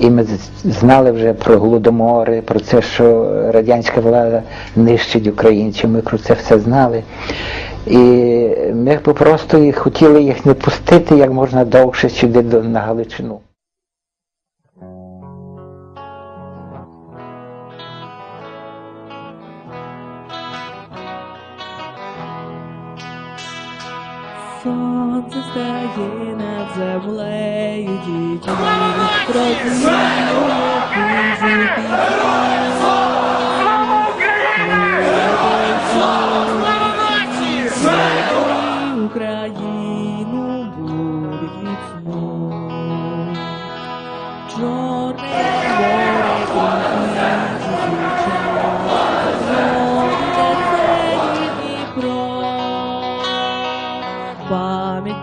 І ми знали вже про голодомори, про це, що радянська влада нищить українців. Ми про це все знали. І ми просто хотіли їх не пустити як можна довше сюди на Галичину. Сонце стає над землею дітьми, розмінує хижу пісню. Україну будуть. Чорне море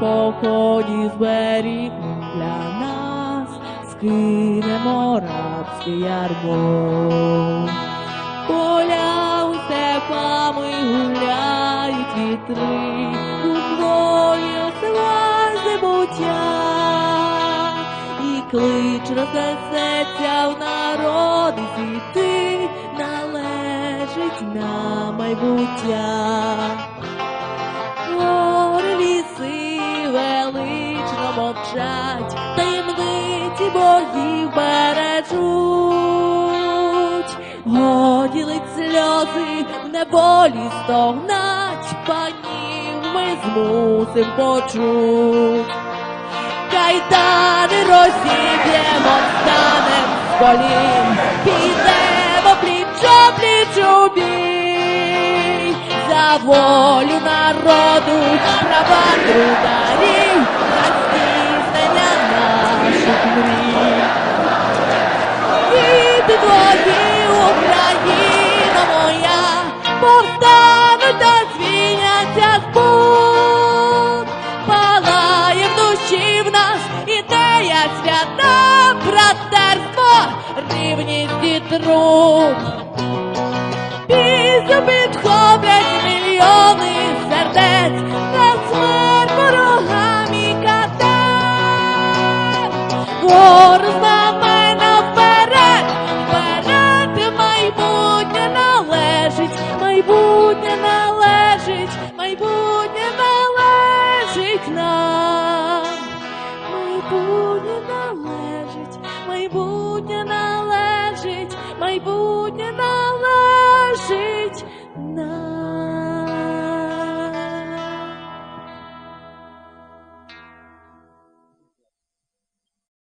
Пам'ять походів зберіг для нас, скинемо рабське ярмо. Поля у степами гуляють вітри, у полі осела зибуття, і клич рознесеться в народи світи, належить на майбуття. Богів бережуть. Годі лить сльози, в неволі стогнать, панів ми змусим почуть. Кайдани розіб'ємо, встанем з колін, підемо пліч пліч у бій, за волю народу, права трударів, братерство, рівність і труд. Пісню підхоплять мільйони сердець, на смерть ворогам і. Ворог майбутнє належить, майбутнє належить.